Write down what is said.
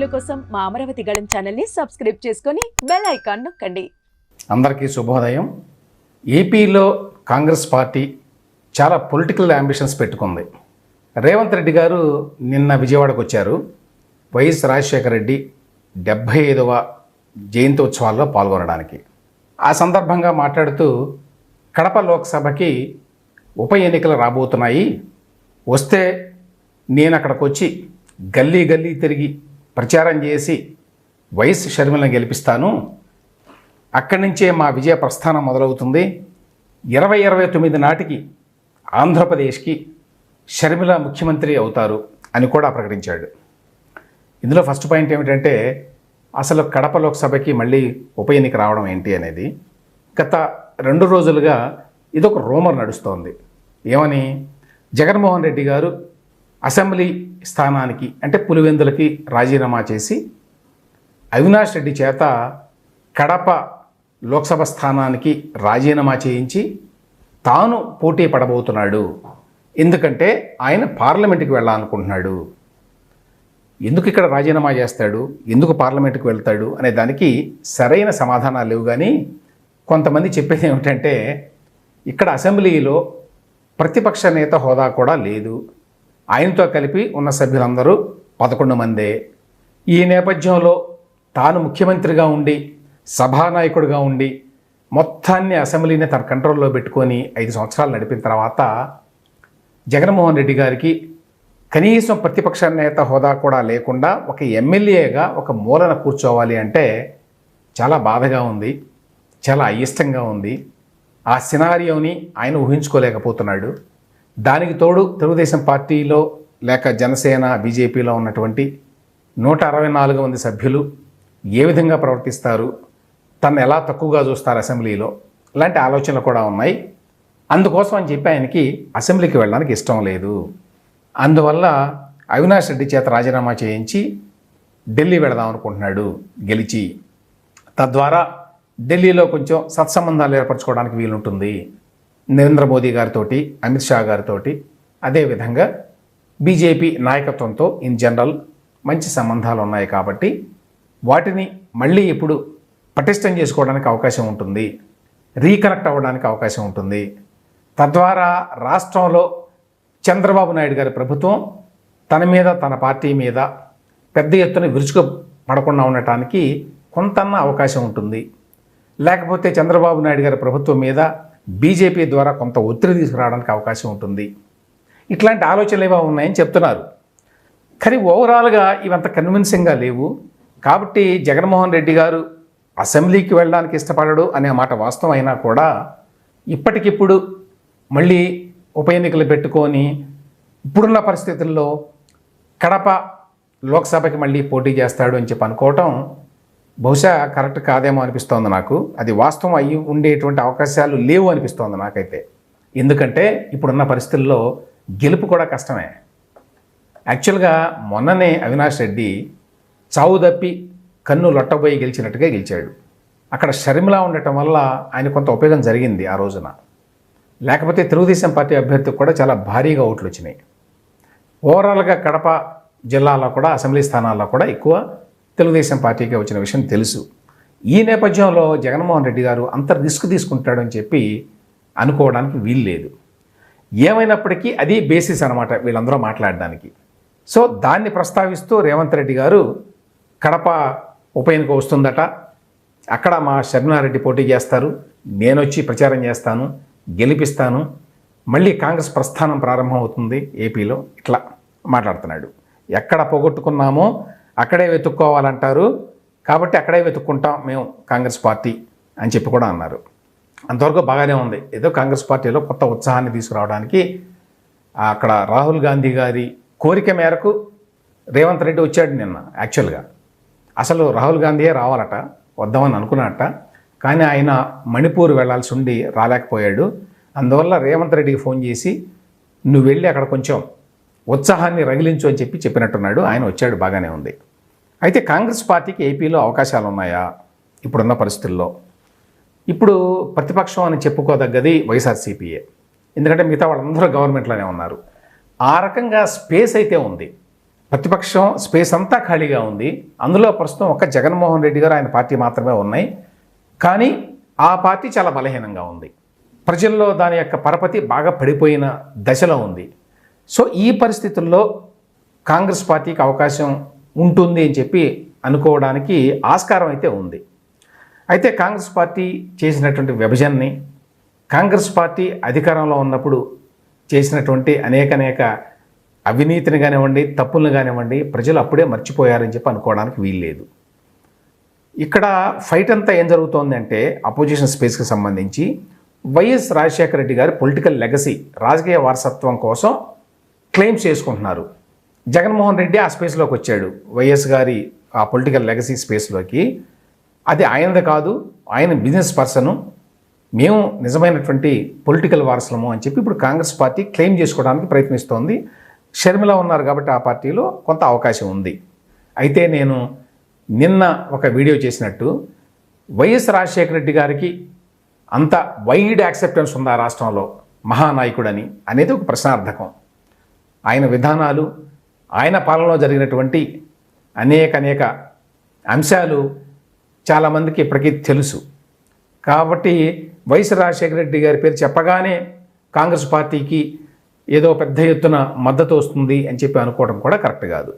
వీడియోల కోసం మా అమరావతి గళం ఛానల్ని సబ్స్క్రైబ్ చేసుకొని బెల్ ఐకాన్ నొక్కండి. అందరికీ శుభోదయం. ఏపీలో కాంగ్రెస్ పార్టీ చాలా పొలిటికల్ అంబిషన్స్ పెట్టుకుంది. రేవంత్ రెడ్డి గారు నిన్న విజయవాడకు వచ్చారు. వైఎస్ రాజశేఖర రెడ్డి డెబ్భై ఐదవ జయంతి ఉత్సవాల్లో పాల్గొనడానికి. ఆ సందర్భంగా మాట్లాడుతూ కడప లోక్సభకి ఉప ఎన్నికలు రాబోతున్నాయి. వస్తే నేను అక్కడికి వచ్చి గల్లీ గల్లీ తిరిగి ప్రచారం చేసి వైఎస్ షర్మిలను గెలిపిస్తాను. అక్కడి నుంచే మా విజయ ప్రస్థానం మొదలవుతుంది. ఇరవై ఇరవై తొమ్మిది నాటికి ఆంధ్రప్రదేశ్కి షర్మిల ముఖ్యమంత్రి అవుతారు అని కూడా ప్రకటించాడు. ఇందులో ఫస్ట్ పాయింట్ ఏమిటంటే అసలు కడప లోక్సభకి మళ్ళీ ఉప ఎన్నిక రావడం ఏంటి అనేది. గత రెండు రోజులుగా ఇదొక రూమర్ నడుస్తోంది. ఏమని? జగన్మోహన్ రెడ్డి గారు అసెంబ్లీ స్థానానికి అంటే పులివెందులకి రాజీనామా చేసి అవినాష్ రెడ్డి చేత కడప లోక్సభ స్థానానికి రాజీనామా చేయించి తాను పోటీ పడబోతున్నాడు. ఎందుకంటే ఆయన పార్లమెంట్కి వెళ్ళాలనుకుంటున్నాడు. ఎందుకు ఇక్కడ రాజీనామా చేస్తాడు? ఎందుకు పార్లమెంట్కి వెళ్తాడు? అనే దానికి సరైన సమాధానాలు లేవు. కానీ కొంతమంది చెప్పేది ఏమిటంటే ఇక్కడ అసెంబ్లీలో ప్రతిపక్ష నేత హోదా కూడా లేదు. ఆయనతో కలిపి ఉన్న సభ్యులందరూ పదకొండు మందే. ఈ నేపథ్యంలో తాను ముఖ్యమంత్రిగా ఉండి సభానాయకుడిగా ఉండి మొత్తాన్ని అసెంబ్లీని తన కంట్రోల్లో పెట్టుకొని ఐదు సంవత్సరాలు నడిపిన తర్వాత జగన్మోహన్ రెడ్డి గారికి కనీసం ప్రతిపక్ష నేత హోదా కూడా లేకుండా ఒక ఎమ్మెల్యేగా ఒక మూలన కూర్చోవాలి అంటే చాలా బాధగా ఉంది చాలా అయిష్టంగా ఉంది. ఆ సినారియోని ఆయన ఊహించుకోలేకపోతున్నాడు. దానికి తోడు తెలుగుదేశం పార్టీలో లేక జనసేన బీజేపీలో ఉన్నటువంటి నూట అరవై నాలుగు మంది సభ్యులు ఏ విధంగా ప్రవర్తిస్తారు తను ఎలా తక్కువగా చూస్తారు అసెంబ్లీలో ఇలాంటి ఆలోచనలు కూడా ఉన్నాయి. అందుకోసం అని చెప్పి ఆయనకి అసెంబ్లీకి వెళ్ళడానికి ఇష్టం లేదు. అందువల్ల అవినాష్ రెడ్డి చేత రాజీనామా చేయించి ఢిల్లీ వెళదాం అనుకుంటున్నాడు గెలిచి. తద్వారా ఢిల్లీలో కొంచెం సత్సంబంధాలు ఏర్పరచుకోవడానికి వీలుంటుంది. నరేంద్ర మోదీ గారితో అమిత్ షా గారితో అదేవిధంగా బీజేపీ నాయకత్వంతో ఇన్ జనరల్ మంచి సంబంధాలు ఉన్నాయి కాబట్టి వాటిని మళ్ళీ ఇప్పుడు పటిష్టం చేసుకోవడానికి అవకాశం ఉంటుంది రీకనెక్ట్ అవ్వడానికి అవకాశం ఉంటుంది. తద్వారా రాష్ట్రంలో చంద్రబాబు నాయుడు గారి ప్రభుత్వం తన మీద తన పార్టీ మీద పెద్ద ఎత్తున విరుచుకు పడకుండా ఉండటానికి కొంతన్న అవకాశం ఉంటుంది. లేకపోతే చంద్రబాబు నాయుడు గారి ప్రభుత్వం మీద బీజేపీ ద్వారా కొంత ఒత్తిడి తీసుకురావడానికి అవకాశం ఉంటుంది. ఇట్లాంటి ఆలోచనలు ఏవో ఉన్నాయని చెప్తున్నారు. కానీ ఓవరాల్గా ఇవంత కన్విన్సింగ్గా లేవు. కాబట్టి జగన్మోహన్ రెడ్డి గారు అసెంబ్లీకి వెళ్ళడానికి ఇష్టపడడు అనే మాట వాస్తవం అయినా కూడా ఇప్పటికిప్పుడు మళ్ళీ ఉప ఎన్నికలు పెట్టుకొని ఇప్పుడున్న పరిస్థితుల్లో కడప లోక్సభకి మళ్ళీ పోటీ చేస్తాడు అని చెప్పి అనుకోవటం బహుశా కరెక్ట్ కాదేమో అనిపిస్తోంది నాకు. అది వాస్తవం అయ్యి ఉండేటువంటి అవకాశాలు లేవు అనిపిస్తోంది నాకైతే. ఎందుకంటే ఇప్పుడున్న పరిస్థితుల్లో గెలుపు కూడా కష్టమే. యాక్చువల్గా మొన్ననే అవినాష్ రెడ్డి చావు తప్పి కన్ను లొట్టబోయి గెలిచినట్టుగా గెలిచాడు. అక్కడ షర్మిల ఉండటం వల్ల ఆయన కొంత ఉపయోగం జరిగింది ఆ రోజున. లేకపోతే తెలుగుదేశం పార్టీ అభ్యర్థికి కూడా చాలా భారీగా ఓట్లు వచ్చినాయి ఓవరాల్గా కడప జిల్లాలో కూడా అసెంబ్లీ స్థానాల్లో కూడా ఎక్కువ తెలుగుదేశం పార్టీకి వచ్చిన విషయం తెలుసు. ఈ నేపథ్యంలో జగన్మోహన్ రెడ్డి గారు అంత రిస్క్ తీసుకుంటాడని చెప్పి అనుకోవడానికి వీలు లేదు. ఏమైనప్పటికీ అది బేసిస్ అనమాట వీళ్ళందరూ మాట్లాడడానికి. సో దాన్ని ప్రస్తావిస్తూ రేవంత్ రెడ్డి గారు కడప ఉప ఎన్నిక వస్తుందట. అక్కడ మా శర్మిలారెడ్డి పోటీ చేస్తారు. నేను వచ్చి ప్రచారం చేస్తాను గెలిపిస్తాను. మళ్ళీ కాంగ్రెస్ ప్రస్థానం ప్రారంభం అవుతుంది ఏపీలో. ఇట్లా మాట్లాడుతున్నాడు. ఎక్కడ పోగొట్టుకున్నామో అక్కడే వెతుక్కోవాలంటారు. కాబట్టి అక్కడే వెతుక్కుంటాం మేము కాంగ్రెస్ పార్టీ అని చెప్పి కూడా అన్నారు. అంతవరకు బాగానే ఉంది. ఏదో కాంగ్రెస్ పార్టీలో కొత్త ఉత్సాహాన్ని తీసుకురావడానికి అక్కడ రాహుల్ గాంధీ గారి కోరిక మేరకు రేవంత్ రెడ్డి వచ్చాడు నిన్న యాక్చువల్గా అసలు రాహుల్ గాంధీయే రావాలట వద్దామని అనుకున్నట్ట కానీ ఆయన మణిపూర్ వెళ్ళాల్సి ఉండి రాలేకపోయాడు. అందువల్ల రేవంత్ రెడ్డికి ఫోన్ చేసి నువ్వు వెళ్ళి అక్కడ కొంచెం ఉత్సాహాన్ని రగిలించు అని చెప్పి చెప్పినట్టున్నాడు. ఆయన వచ్చాడు బాగానే ఉంది. అయితే కాంగ్రెస్ పార్టీకి ఏపీలో అవకాశాలు ఉన్నాయా ఇప్పుడున్న పరిస్థితుల్లో? ఇప్పుడు ప్రతిపక్షం అని చెప్పుకోదగ్గది వైఎస్ఆర్సీపీఏ ఎందుకంటే మిగతా వాళ్ళందరూ గవర్నమెంట్లోనే ఉన్నారు. ఆ రకంగా స్పేస్ అయితే ఉంది. ప్రతిపక్షం స్పేస్ అంతా ఖాళీగా ఉంది. అందులో ప్రస్తుతం ఒక జగన్మోహన్ రెడ్డి గారు ఆయన పార్టీ మాత్రమే ఉన్నాయి. కానీ ఆ పార్టీ చాలా బలహీనంగా ఉంది. ప్రజల్లో దాని యొక్క పరపతి బాగా పడిపోయిన దశలో ఉంది. సో ఈ పరిస్థితుల్లో కాంగ్రెస్ పార్టీకి అవకాశం ఉంటుంది అని చెప్పి అనుకోవడానికి ఆస్కారం అయితే ఉంది. అయితే కాంగ్రెస్ పార్టీ చేసినటువంటి విభజనని కాంగ్రెస్ పార్టీ అధికారంలో ఉన్నప్పుడు చేసినటువంటి అనేక అనేక అవినీతిని కానివ్వండి తప్పులను కానివ్వండి ప్రజలు అప్పుడే మర్చిపోయారని చెప్పి అనుకోవడానికి వీల్లేదు. ఇక్కడ ఫైట్ అంతా ఏం జరుగుతోంది అంటే అపోజిషన్ స్పేస్కి సంబంధించి వైఎస్ రాజశేఖర రెడ్డి గారి పొలిటికల్ లెగసీ రాజకీయ వారసత్వం కోసం క్లెయిమ్స్ చేసుకుంటున్నారు. జగన్మోహన్ రెడ్డి ఆ స్పేస్లోకి వచ్చాడు. వైఎస్ గారి ఆ పొలిటికల్ లెగసీ స్పేస్లోకి అది ఆయనది కాదు ఆయన బిజినెస్ పర్సను మేము నిజమైనటువంటి పొలిటికల్ వారసులము అని చెప్పి ఇప్పుడు కాంగ్రెస్ పార్టీ క్లెయిమ్ చేసుకోవడానికి ప్రయత్నిస్తోంది. షర్మిల ఉన్నారు కాబట్టి ఆ పార్టీలో కొంత అవకాశం ఉంది. అయితే నేను నిన్న ఒక వీడియో చేసినట్టు వైఎస్ రాజశేఖర రెడ్డి గారికి అంత వైడ్ యాక్సెప్టెన్స్ ఉందా రాష్ట్రంలో మహానాయకుడని అనేది ఒక ప్రశ్నార్థకం. ఆయన విధానాలు ఆయన పాలనలో జరిగినటువంటి అనేక అనేక అంశాలు చాలామందికి ఇప్పటికీ తెలుసు. కాబట్టి వైఎస్ రాజశేఖర రెడ్డి గారి పేరు చెప్పగానే కాంగ్రెస్ పార్టీకి ఏదో పెద్ద ఎత్తున మద్దతు వస్తుంది అని చెప్పి అనుకోవడం కూడా కరెక్ట్ కాదు.